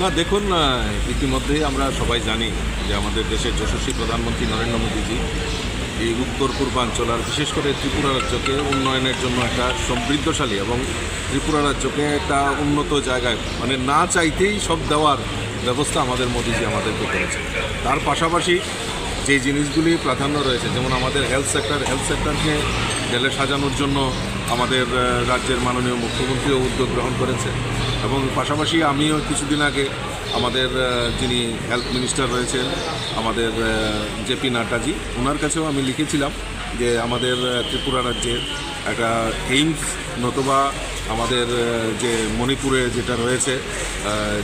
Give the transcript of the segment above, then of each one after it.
না, দেখুন ইতিমধ্যেই আমরা সবাই জানি যে আমাদের দেশের যশস্বী প্রধানমন্ত্রী নরেন্দ্র মোদীজি এই উত্তর পূর্বাঞ্চল আর বিশেষ করে ত্রিপুরা রাজ্যকে উন্নয়নের জন্য একটা সমৃদ্ধশালী এবং ত্রিপুরা রাজ্যকে একটা উন্নত জায়গায় মানে না চাইতেই সব দেওয়ার ব্যবস্থা আমাদের মোদীজি আমাদেরকে করেছে তার পাশাপাশি যে জিনিসগুলি প্রাধান্য রয়েছে, যেমন আমাদের হেলথ সেক্টর হেলথ সেক্টরকে জেলে সাজানোর জন্য আমাদের রাজ্যের মাননীয় মুখ্যমন্ত্রীও উদ্যোগ গ্রহণ করেছে। এবং পাশাপাশি আমিও কিছুদিন আগে আমাদের যিনি হেলথ মিনিস্টার রয়েছেন, আমাদের জেপি নাড্ডাজি ওনার কাছেও আমি লিখেছিলাম যে আমাদের ত্রিপুরা রাজ্যের একটা এইমস নতুবা আমাদের যে মণিপুরে যেটা রয়েছে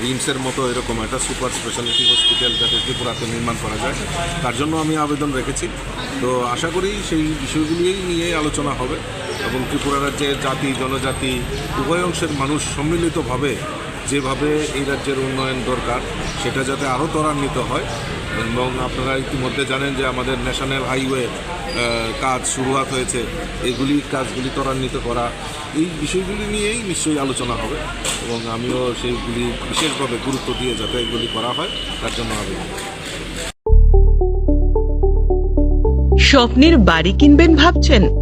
রিমসের মতো এরকম একটা সুপার স্পেশালিটি হসপিটাল যাতে ত্রিপুরাতে নির্মাণ করা যায়, তার জন্য আমি আবেদন রেখেছি। তো আশা করি সেই বিষয়গুলি নিয়ে আলোচনা হবে। এবং ত্রিপুরা রাজ্যের জাতি, জনজাতি, উভয় অংশের মানুষ সম্মিলিতভাবে যেভাবে এই রাজ্যের উন্নয়ন দরকার, সেটা যাতে আরও ত্বরান্বিত হয়। এবং আপনারা ইতিমধ্যে জানেন যে আমাদের ন্যাশনাল হাইওয়ে কাজ শুরুয়াত হয়েছে। এগুলি কাজগুলি ত্বরান্বিত করা, এই বিষয়গুলি নিয়েই নিশ্চয়ই আলোচনা হবে। এবং আমিও সেইগুলি বিশেষভাবে গুরুত্ব দিয়ে যাতে এগুলি করা হয়, তার জন্য আবেদন স্বপ্নের বাড়ি কিনবেন ভাবছেন?